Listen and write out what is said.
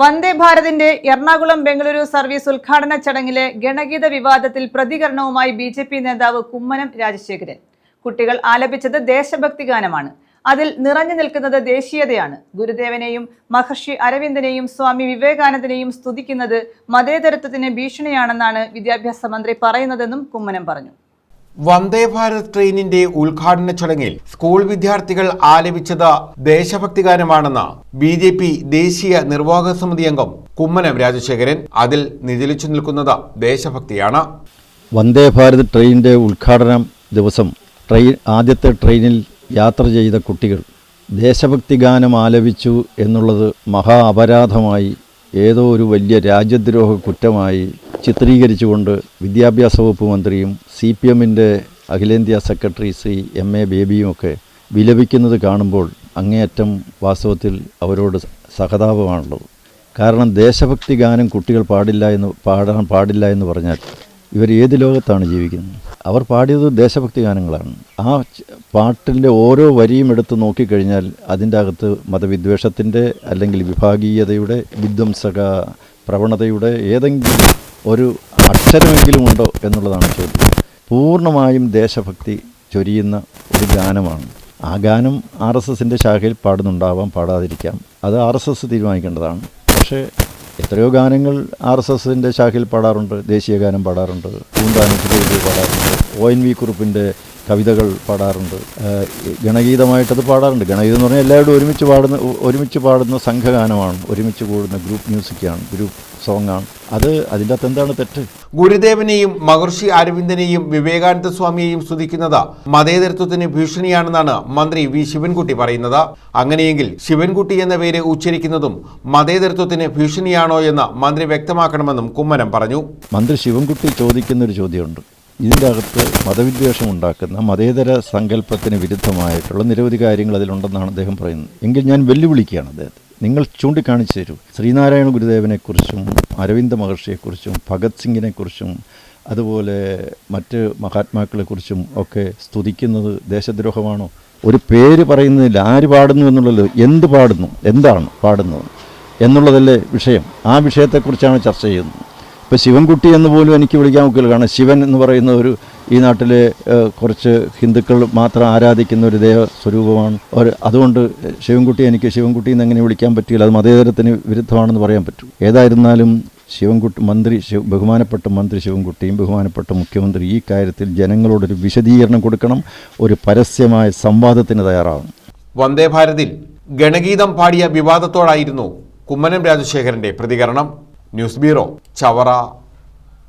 വന്ദേ ഭാരതിന്റെ എറണാകുളം ബംഗളൂരു സർവീസ് ഉദ്ഘാടന ചടങ്ങിലെ ഗണഗീത വിവാദത്തിൽ പ്രതികരണവുമായി ബി ജെ പി നേതാവ് കുമ്മനം രാജശേഖരൻ. കുട്ടികൾ ആലപിച്ചത് ദേശഭക്തി ഗാനമാണ്. അതിൽ നിറഞ്ഞു നിൽക്കുന്നത് ദേശീയതയാണ്. ഗുരുദേവനെയും മഹർഷി അരവിന്ദനെയും സ്വാമി വിവേകാനന്ദനെയും സ്തുതിക്കുന്നത് മതേതരത്വത്തിന് ഭീഷണിയാണെന്നാണ് വിദ്യാഭ്യാസ മന്ത്രി പറയുന്നതെന്നും കുമ്മനം പറഞ്ഞു. വന്ദേ ഭാരത് ട്രെയിനിന്റെ ഉദ്ഘാടന ചടങ്ങിൽ സ്കൂൾ വിദ്യാർത്ഥികൾ ആലപിച്ചത് ദേശഭക്തി ഗാനമാണെന്ന് ബി ജെ പി ദേശീയ നിർവാഹക സമിതി അംഗം കുമ്മനം രാജശേഖരൻ അതിൽ നിജലിച്ചു നിൽക്കുന്നത് ദേശഭക്തിയാണ്. വന്ദേ ഭാരത് ട്രെയിനിന്റെ ഉദ്ഘാടനം ദിവസം ട്രെയിൻ ആദ്യത്തെ ട്രെയിനിൽ യാത്ര ചെയ്ത കുട്ടികൾ ദേശഭക്തി ഗാനം ആലപിച്ചു എന്നുള്ളത് മഹാ അപരാധമായി ഏതോ ഒരു വലിയ രാജ്യദ്രോഹ കുറ്റമായി ചിത്രീകരിച്ചുകൊണ്ട് വിദ്യാഭ്യാസ വകുപ്പ് മന്ത്രിയും സി പി എമ്മിന്റെ അഖിലേന്ത്യാ സെക്രട്ടറി ശ്രീ എം എ ബേബിയുമൊക്കെ വിലപിക്കുന്നത് കാണുമ്പോൾ അങ്ങേയറ്റം വാസ്തവത്തിൽ അവരോട് സഹതാപമാണുള്ളത്. കാരണം ദേശഭക്തി ഗാനം കുട്ടികൾ പാടില്ല എന്ന് പാടാൻ പാടില്ല എന്ന് പറഞ്ഞാൽ ഇവർ ഏത് ലോകത്താണ് ജീവിക്കുന്നത്? അവർ പാടിയത് ദേശഭക്തി ഗാനങ്ങളാണ്. ആ പാട്ടിന്റെ ഓരോ വരിയും എടുത്ത് നോക്കിക്കഴിഞ്ഞാൽ അതിന്റെ അകത്ത് മതവിദ്വേഷത്തിന്റെ അല്ലെങ്കിൽ വിഭാഗീയതയുടെ വിധ്വംസക പ്രവണതയുടെ ഏതെങ്കിലും ഒരു അക്ഷരമെങ്കിലും ഉണ്ടോ എന്നുള്ളതാണ് ചോദ്യം. പൂർണമായും ദേശഭക്തി ചൊരിയുന്ന ഒരു ഗാനമാണ്. ആ ഗാനം ആർ എസ് എസിന്റെ ശാഖയിൽ പാടുന്നുണ്ടാവാം പാടാതിരിക്കാം. അത് ആർ എസ് എസ് തീരുമാനിക്കേണ്ടതാണ്. പക്ഷേ എത്രയോ ഗാനങ്ങൾ ആർ എസ് എസിന്റെ ശാഖയിൽ പാടാറുണ്ട്. ദേശീയ ഗാനം പാടാറുണ്ട്. പൂന്താനത്തിലേക്ക് പാടാറുണ്ട്. ഒ എൻ വി കുറുപ്പിന്റെ കവിതകൾ പാടാറുണ്ട്. ഗണഗീതമായിട്ടത് പാടാറുണ്ട്. ഗണഗീതം എന്ന് പറഞ്ഞാൽ എല്ലാവരും ഒരുമിച്ച് പാടുന്ന ഒരുമിച്ച് പാടുന്ന സംഘഗാനമാണ്. ഒരുമിച്ച് കൂടുന്ന ഗ്രൂപ്പ് മ്യൂസിക്കാണ് ഗ്രൂപ്പ് സോങ്ങാണ്. അത് അതിന്റെ അകത്ത് എന്താണ് തെറ്റ്? ഗുരുദേവനെയും മഹർഷി അരവിന്ദനെയും വിവേകാനന്ദ സ്വാമിയെയും സ്തുതിക്കുന്നത് മതേതരത്വത്തിന് ഭീഷണിയാണെന്നാണ് മന്ത്രി വി. ശിവൻകുട്ടി പറയുന്നത്. അങ്ങനെയെങ്കിൽ ശിവൻകുട്ടി എന്ന പേര് ഉച്ചരിക്കുന്നതും മതേതരത്വത്തിന് ഭീഷണിയാണോ എന്ന് മന്ത്രി വ്യക്തമാക്കണമെന്നും കുമ്മനം പറഞ്ഞു. മന്ത്രി ശിവൻകുട്ടി ചോദിക്കുന്നൊരു ചോദ്യമുണ്ട്. ഇതിന്റെ അകത്ത് മതവിദ്വേഷം ഉണ്ടാക്കുന്ന മതേതര സങ്കല്പത്തിന് വിരുദ്ധമായിട്ടുള്ള നിരവധി കാര്യങ്ങൾ അതിലുണ്ടെന്നാണ് അദ്ദേഹം പറയുന്നത്. എങ്കിൽ ഞാൻ വെല്ലുവിളിക്കുകയാണ് അദ്ദേഹത്തെ. നിങ്ങൾ ചൂണ്ടിക്കാണിച്ചു തരൂ. ശ്രീനാരായണ ഗുരുദേവനെക്കുറിച്ചും അരവിന്ദ മഹർഷിയെക്കുറിച്ചും ഭഗത് സിംഗിനെക്കുറിച്ചും അതുപോലെ മറ്റ് മഹാത്മാക്കളെക്കുറിച്ചും ഒക്കെ സ്തുതിക്കുന്നത് ദേശദ്രോഹമാണോ? ഒരു പേര് പറയുന്നതിൽ ആര് പാടുന്നു എന്നുള്ളത് എന്ത് പാടുന്നു? എന്താണ് പാടുന്നത്? എന്നുള്ളതല്ലേ വിഷയം. ആ വിഷയത്തെക്കുറിച്ചാണ് ചർച്ച ചെയ്യുന്നത്. ഇപ്പോൾ ശിവൻകുട്ടി എന്ന് പോലും എനിക്ക് വിളിക്കാൻ ഒക്കില്ല. കാരണം ശിവൻ എന്ന് പറയുന്ന ഒരു ഈ നാട്ടിലെ കുറച്ച് ഹിന്ദുക്കൾ മാത്രം ആരാധിക്കുന്ന ഒരു ദേവ സ്വരൂപമാണ് ഒരു അതുകൊണ്ട് ശിവൻകുട്ടി എനിക്ക് ശിവൻകുട്ടി എന്ന് എങ്ങനെ വിളിക്കാൻ പറ്റില്ല. അത് മതേതരത്തിന് വിരുദ്ധമാണെന്ന് പറയാൻ പറ്റും. ഏതായിരുന്നാലും ശിവൻകുട്ടി മന്ത്രി ശിവ ബഹുമാനപ്പെട്ട മന്ത്രി ശിവൻകുട്ടിയും ബഹുമാനപ്പെട്ട മുഖ്യമന്ത്രി ഈ കാര്യത്തിൽ ജനങ്ങളോടൊരു വിശദീകരണം കൊടുക്കണം. ഒരു പരസ്യമായ സംവാദത്തിന് തയ്യാറാവണം. വന്ദേ ഭാരതിൽ ഗണഗീതം പാടിയ വിവാദത്തോടായിരുന്നു കുമ്മനം രാജശേഖരന്റെ പ്രതികരണം. News bureau Chavara.